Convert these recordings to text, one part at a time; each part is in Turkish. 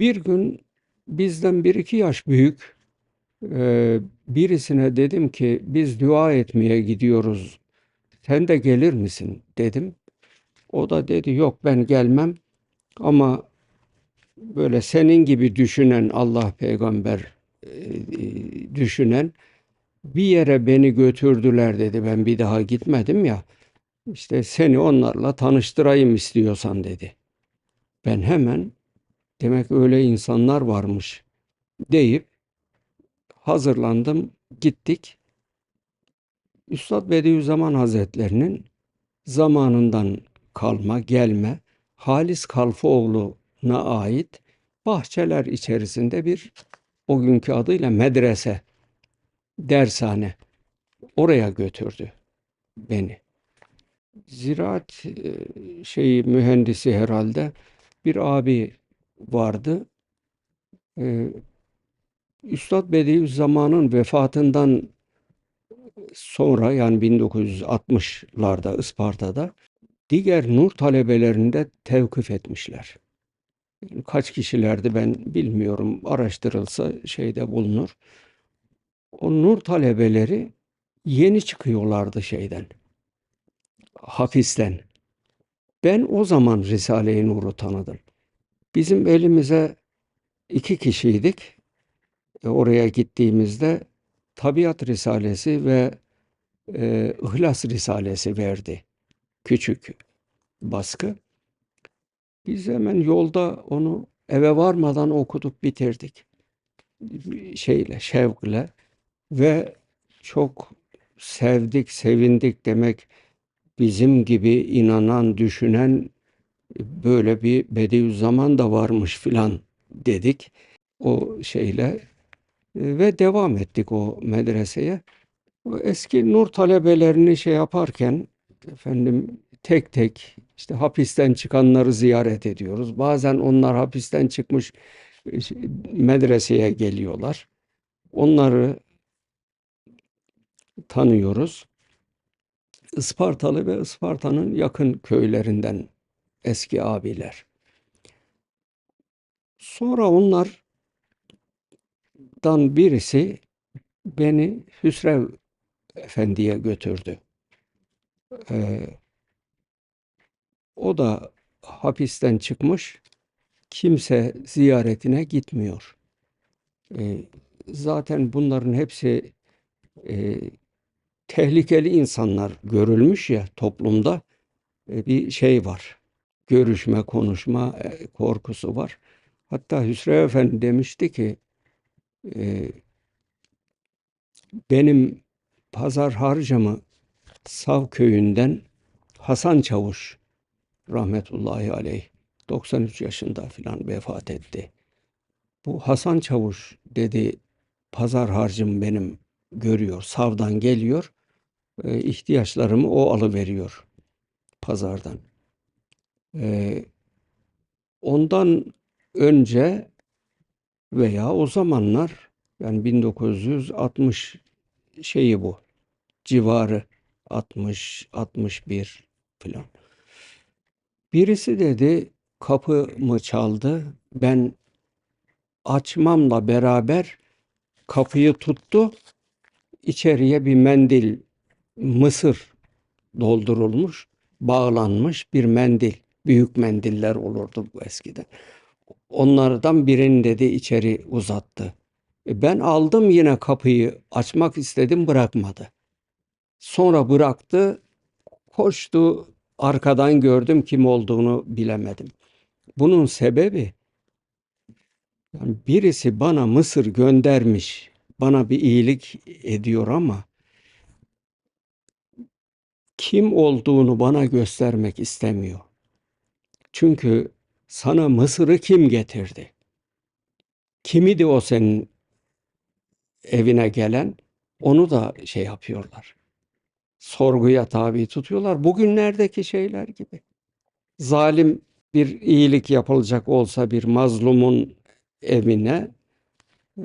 Bir gün bizden bir iki yaş büyük e, birisine dedim ki biz dua etmeye gidiyoruz. Sen de gelir misin dedim. O da dedi yok ben gelmem ama böyle senin gibi düşünen Allah peygamber e, e, düşünen bir yere beni götürdüler dedi. Ben bir daha gitmedim ya. İşte seni onlarla tanıştırayım istiyorsan dedi. Ben hemen demek öyle insanlar varmış deyip hazırlandım, gittik. Üstad Bediüzzaman Hazretlerinin zamanından kalma, gelme Halis Kalfoğlu'na ait bahçeler içerisinde bir o günkü adıyla medrese, dershane oraya götürdü beni. Ziraat e, şeyi mühendisi herhalde bir abi vardı. E, Üstad Bediüzzaman'ın vefatından sonra yani 1960'larda Isparta'da diğer nur talebelerini de tevkif etmişler. Kaç kişilerdi ben bilmiyorum. Araştırılsa şeyde bulunur. O nur talebeleri yeni çıkıyorlardı şeyden. Hapisten. Ben o zaman Risale-i Nur'u tanıdım. Bizim elimize iki kişiydik. E, oraya gittiğimizde Tabiat Risalesi ve e, İhlas Risalesi verdi. Küçük baskı. Biz hemen yolda onu eve varmadan okuduk, bitirdik. Şeyle, şevkle ve çok sevdik, sevindik demek bizim gibi inanan, düşünen böyle bir Bediüzzaman da varmış filan dedik. O şeyle ve devam ettik o medreseye. Eski nur talebelerini şey yaparken efendim tek tek işte hapisten çıkanları ziyaret ediyoruz. Bazen onlar hapisten çıkmış e, şey, medreseye geliyorlar. Onları tanıyoruz. Ispartalı ve Isparta'nın yakın köylerinden eski abiler. Sonra onlardan birisi beni Hüsrev Efendi'ye götürdü. Ee, o da hapisten çıkmış, kimse ziyaretine gitmiyor. Ee, zaten bunların hepsi e, tehlikeli insanlar görülmüş ya toplumda e, bir şey var. Görüşme, konuşma e, korkusu var. Hatta Hüsrev Efendi demişti ki e, benim pazar harcamı Sav köyünden Hasan Çavuş rahmetullahi aleyh 93 yaşında filan vefat etti. Bu Hasan Çavuş dedi pazar harcım benim görüyor. Savdan geliyor. E, ihtiyaçlarımı o alıveriyor pazardan. E, ondan önce veya o zamanlar yani 1960 şeyi bu civarı 60 61 falan. Birisi dedi kapımı çaldı. Ben açmamla beraber kapıyı tuttu. İçeriye bir mendil mısır doldurulmuş, bağlanmış bir mendil. Büyük mendiller olurdu bu eskiden. Onlardan birini dedi içeri uzattı. E, ben aldım yine kapıyı açmak istedim bırakmadı. Sonra bıraktı, koştu arkadan gördüm kim olduğunu bilemedim. Bunun sebebi yani birisi bana Mısır göndermiş, bana bir iyilik ediyor ama kim olduğunu bana göstermek istemiyor. Çünkü sana Mısır'ı kim getirdi? Kimidi o senin evine gelen? Onu da şey yapıyorlar. Sorguya tabi tutuyorlar. Bugünlerdeki şeyler gibi. Zalim bir iyilik yapılacak olsa bir mazlumun evine e,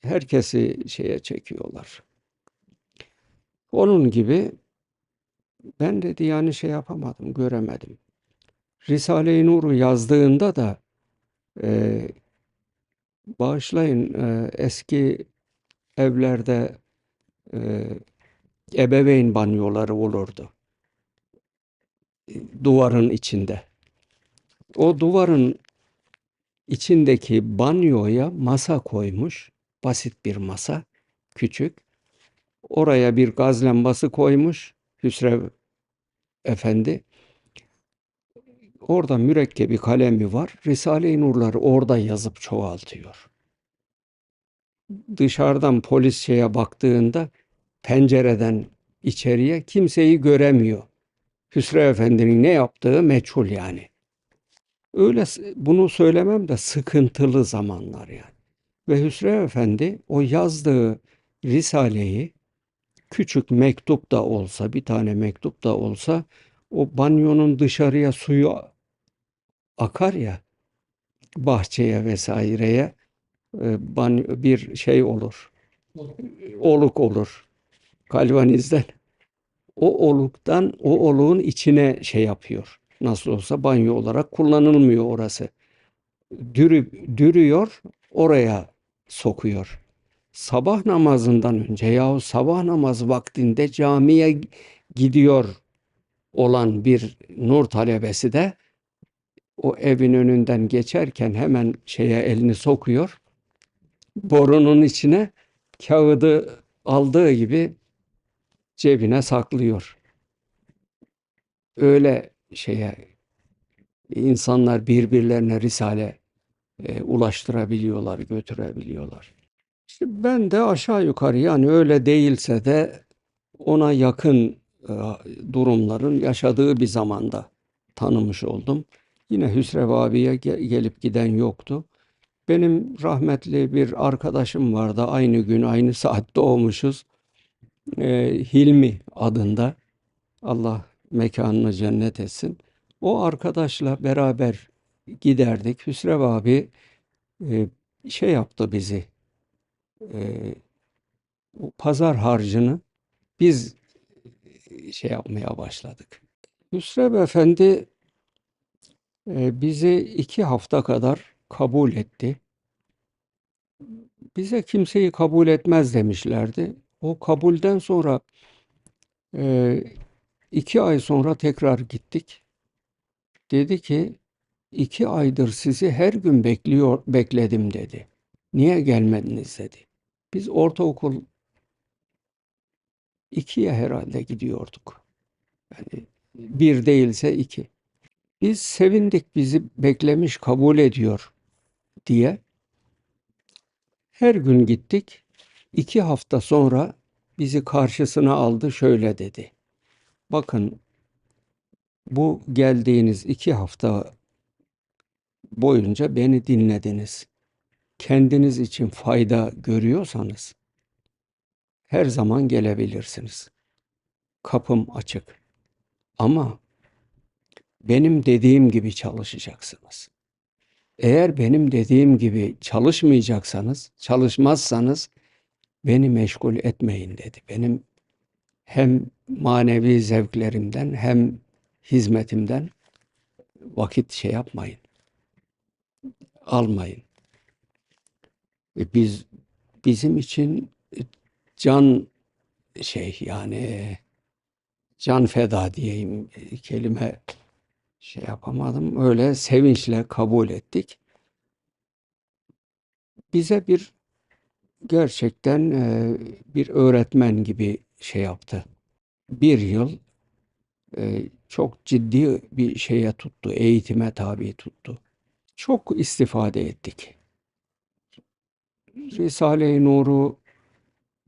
herkesi şeye çekiyorlar. Onun gibi ben dedi yani şey yapamadım, göremedim. Risale-i Nur'u yazdığında da Ee, bağışlayın e, eski evlerde e, ebeveyn banyoları olurdu. Duvarın içinde. O duvarın içindeki banyoya masa koymuş. Basit bir masa. Küçük. Oraya bir gaz lambası koymuş. Hüsrev Efendi. Orada mürekkebi kalemi var. Risale-i Nurları orada yazıp çoğaltıyor. Dışarıdan polis şeye baktığında pencereden içeriye kimseyi göremiyor. Hüsrev Efendi'nin ne yaptığı meçhul yani. Öyle bunu söylemem de sıkıntılı zamanlar yani. Ve Hüsrev Efendi o yazdığı risaleyi küçük mektup da olsa, bir tane mektup da olsa o banyonun dışarıya suyu akar ya bahçeye vesaireye e, bir şey olur. Oluk olur. Galvanizden. O oluktan o oluğun içine şey yapıyor. Nasıl olsa banyo olarak kullanılmıyor orası. Dürü, dürüyor, oraya sokuyor. Sabah namazından önce yahut sabah namazı vaktinde camiye gidiyor olan bir nur talebesi de o evin önünden geçerken hemen şeye elini sokuyor. Borunun içine kağıdı aldığı gibi cebine saklıyor. Öyle şeye insanlar birbirlerine risale e, ulaştırabiliyorlar, götürebiliyorlar. İşte ben de aşağı yukarı yani öyle değilse de ona yakın e, durumların yaşadığı bir zamanda tanımış oldum. Yine Hüsrev abiye ge- gelip giden yoktu. Benim rahmetli bir arkadaşım vardı. Aynı gün, aynı saat doğmuşuz. E, Hilmi adında. Allah mekanını cennet etsin. O arkadaşla beraber giderdik. Hüsrev abi e, şey yaptı bizi. E, pazar harcını biz e, şey yapmaya başladık. Hüsrev Efendi bizi iki hafta kadar kabul etti. Bize kimseyi kabul etmez demişlerdi. O kabulden sonra e, iki ay sonra tekrar gittik. Dedi ki iki aydır sizi her gün bekliyor bekledim dedi. Niye gelmediniz dedi. Biz ortaokul ikiye herhalde gidiyorduk. Yani bir değilse iki. Biz sevindik bizi beklemiş kabul ediyor diye. Her gün gittik. İki hafta sonra bizi karşısına aldı şöyle dedi. Bakın bu geldiğiniz iki hafta boyunca beni dinlediniz. Kendiniz için fayda görüyorsanız her zaman gelebilirsiniz. Kapım açık. Ama benim dediğim gibi çalışacaksınız. Eğer benim dediğim gibi çalışmayacaksanız, çalışmazsanız beni meşgul etmeyin dedi. Benim hem manevi zevklerimden hem hizmetimden vakit şey yapmayın. Almayın. E biz bizim için can şey yani can feda diyeyim kelime şey yapamadım. Öyle sevinçle kabul ettik. Bize bir gerçekten e, bir öğretmen gibi şey yaptı. Bir yıl e, çok ciddi bir şeye tuttu, eğitime tabi tuttu. Çok istifade ettik. Risale-i Nur'u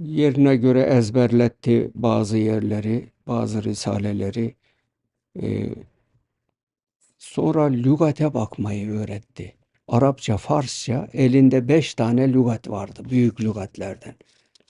yerine göre ezberletti bazı yerleri, bazı risaleleri. E, sonra lügate bakmayı öğretti. Arapça, Farsça elinde beş tane lügat vardı, büyük lügatlerden.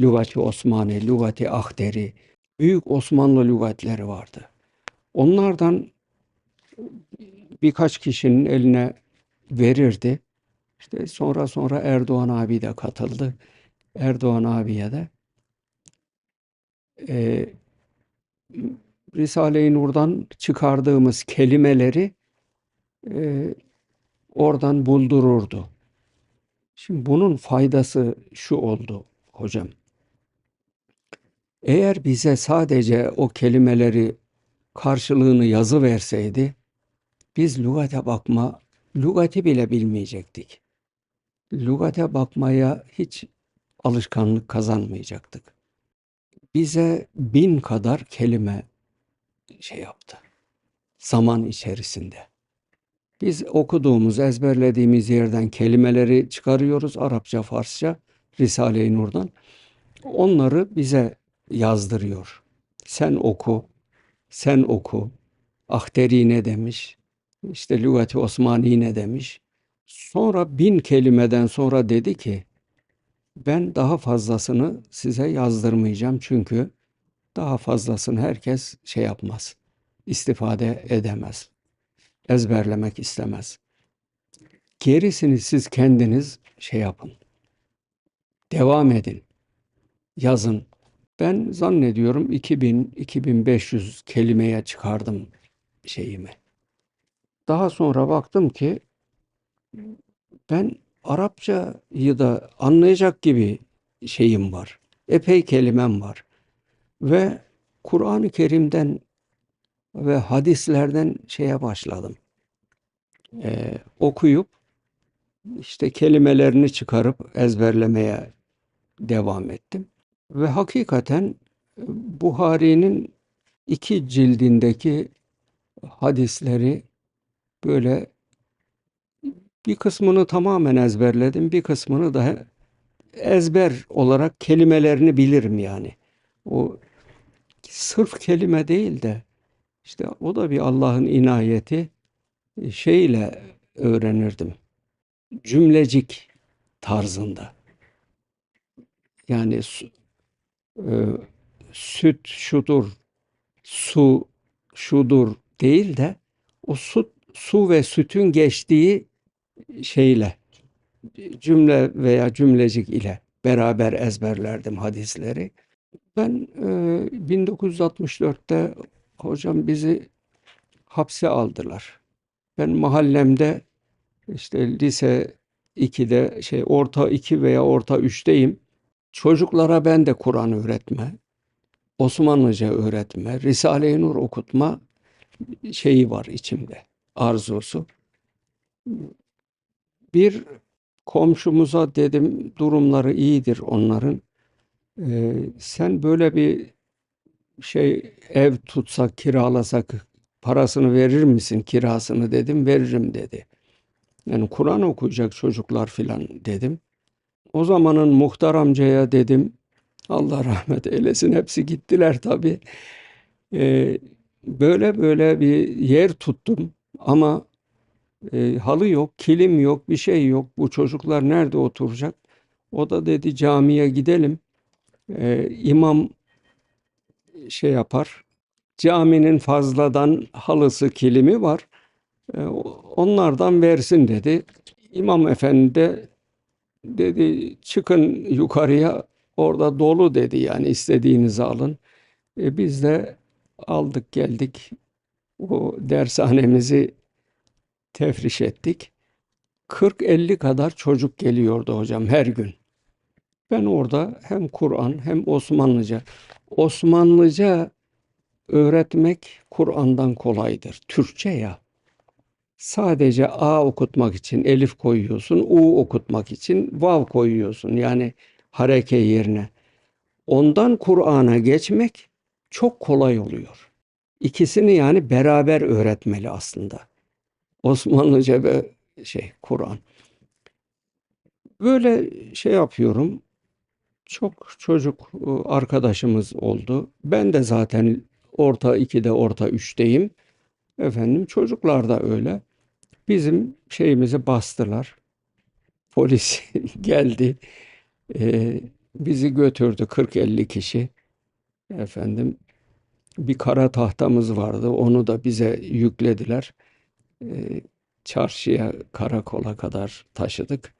Lügati Osmani, Lügati Ahderi, büyük Osmanlı lügatleri vardı. Onlardan birkaç kişinin eline verirdi. İşte sonra sonra Erdoğan abi de katıldı. Erdoğan abiye de e, Risale-i Nur'dan çıkardığımız kelimeleri e, oradan buldururdu. Şimdi bunun faydası şu oldu hocam. Eğer bize sadece o kelimeleri karşılığını yazı verseydi biz lügate bakma, lügati bile bilmeyecektik. Lügate bakmaya hiç alışkanlık kazanmayacaktık. Bize bin kadar kelime şey yaptı zaman içerisinde. Biz okuduğumuz, ezberlediğimiz yerden kelimeleri çıkarıyoruz Arapça, Farsça, Risale-i Nur'dan. Onları bize yazdırıyor. Sen oku, sen oku. Ahteri ne demiş? İşte Lügati Osmani ne demiş? Sonra bin kelimeden sonra dedi ki ben daha fazlasını size yazdırmayacağım çünkü daha fazlasını herkes şey yapmaz, istifade edemez, ezberlemek istemez. Gerisini siz kendiniz şey yapın, devam edin, yazın. Ben zannediyorum 2000-2500 kelimeye çıkardım şeyimi. Daha sonra baktım ki ben Arapçayı da anlayacak gibi şeyim var. Epey kelimem var. Ve Kur'an-ı Kerim'den ve hadislerden şeye başladım. Ee, okuyup işte kelimelerini çıkarıp ezberlemeye devam ettim. Ve hakikaten Buhari'nin iki cildindeki hadisleri böyle bir kısmını tamamen ezberledim, bir kısmını da ezber olarak kelimelerini bilirim yani. O sırf kelime değil de işte o da bir Allah'ın inayeti şeyle öğrenirdim. Cümlecik tarzında. Yani e, süt şudur, su şudur değil de o su, su ve sütün geçtiği şeyle cümle veya cümlecik ile beraber ezberlerdim hadisleri. Ben e, 1964'te hocam bizi hapse aldılar. Ben mahallemde işte lise 2'de şey orta 2 veya orta 3'teyim. Çocuklara ben de Kur'an öğretme, Osmanlıca öğretme, Risale-i Nur okutma şeyi var içimde, arzusu. Bir komşumuza dedim durumları iyidir onların. Ee, sen böyle bir şey ev tutsak, kiralasak parasını verir misin kirasını dedim. Veririm dedi. Yani Kur'an okuyacak çocuklar filan dedim. O zamanın muhtar amcaya dedim. Allah rahmet eylesin. Hepsi gittiler tabii. Ee, böyle böyle bir yer tuttum ama e, halı yok, kilim yok, bir şey yok. Bu çocuklar nerede oturacak? O da dedi camiye gidelim. E, imam şey yapar. Caminin fazladan halısı, kilimi var. E, onlardan versin dedi. İmam efendi de dedi çıkın yukarıya orada dolu dedi yani istediğinizi alın. E, biz de aldık geldik. O dershanemizi tefriş ettik. 40-50 kadar çocuk geliyordu hocam her gün. Ben orada hem Kur'an hem Osmanlıca. Osmanlıca öğretmek Kur'an'dan kolaydır. Türkçe ya. Sadece A okutmak için elif koyuyorsun, U okutmak için vav koyuyorsun. Yani hareke yerine. Ondan Kur'an'a geçmek çok kolay oluyor. İkisini yani beraber öğretmeli aslında. Osmanlıca ve şey Kur'an. Böyle şey yapıyorum. Çok çocuk e, arkadaşımız oldu. Ben de zaten orta 2'de orta 3'teyim. Efendim çocuklar da öyle. Bizim şeyimizi bastılar. Polis geldi. Ee, bizi götürdü 40-50 kişi. Efendim bir kara tahtamız vardı. Onu da bize yüklediler. Ee, çarşıya, karakola kadar taşıdık.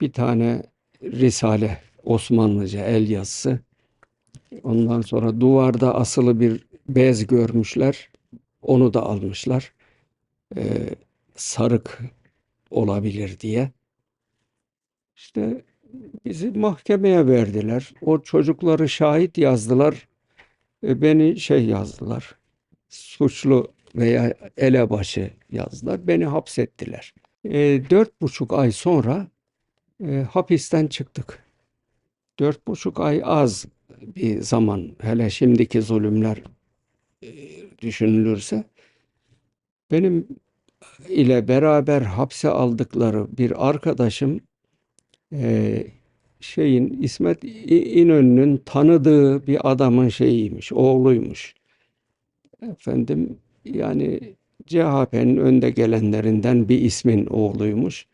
Bir tane risale, Osmanlıca el yazısı. Ondan sonra duvarda asılı bir bez görmüşler. Onu da almışlar. Ee, sarık olabilir diye. İşte bizi mahkemeye verdiler. O çocukları şahit yazdılar. E, Beni şey yazdılar. Suçlu veya elebaşı yazdılar. Beni hapsettiler. E, dört buçuk ay sonra e, hapisten çıktık. Dört buçuk ay az bir zaman. Hele şimdiki zulümler e, düşünülürse. Benim ile beraber hapse aldıkları bir arkadaşım e, şeyin İsmet İnönü'nün tanıdığı bir adamın şeyiymiş, oğluymuş. Efendim yani CHP'nin önde gelenlerinden bir ismin oğluymuş.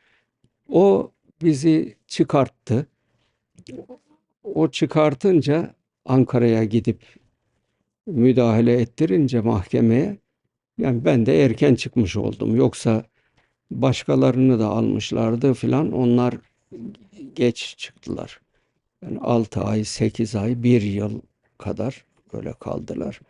O bizi çıkarttı. O çıkartınca Ankara'ya gidip müdahale ettirince mahkemeye yani ben de erken çıkmış oldum. Yoksa başkalarını da almışlardı filan. Onlar geç çıktılar. Yani 6 ay, 8 ay, 1 yıl kadar böyle kaldılar.